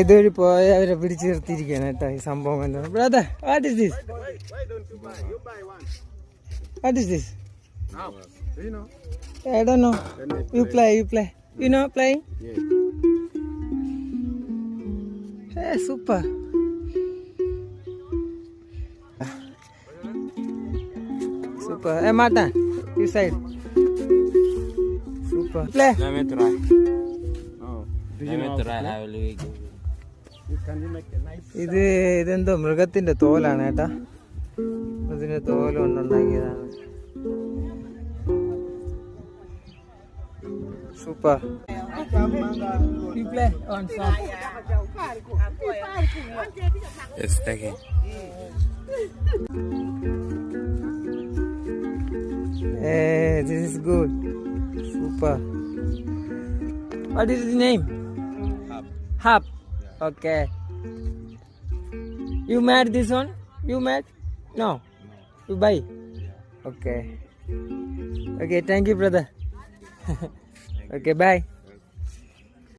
ഇതുവഴി പോയ അവരെ പിടിച്ചു നിർത്തിയിരിക്കുകയാണ് കേട്ടോ ഈ സംഭവം എന്താണ് brother what is this what is this Now, you know. I Dr no Let me you play you play you know playing Yeah. ഏ സൂപ്പർ സൂപ്പർ ഏ മാട്ടാ U side super play Let me try. Oh. Do you Let know me how to try. play? I will wait. You ഇത് ഇതെന്തോ മൃഗത്തിന്റെ തോലാണ് കേട്ടാ അതിന്റെ തോല് കൊണ്ടുണ്ടാക്കിയതാണ് super Yes, thank you. Hey, this is good. Super. What is the name? Hub. Hub. Okay. You made this one? You made? No. You buy? Okay. Okay, thank you, brother. okay, bye.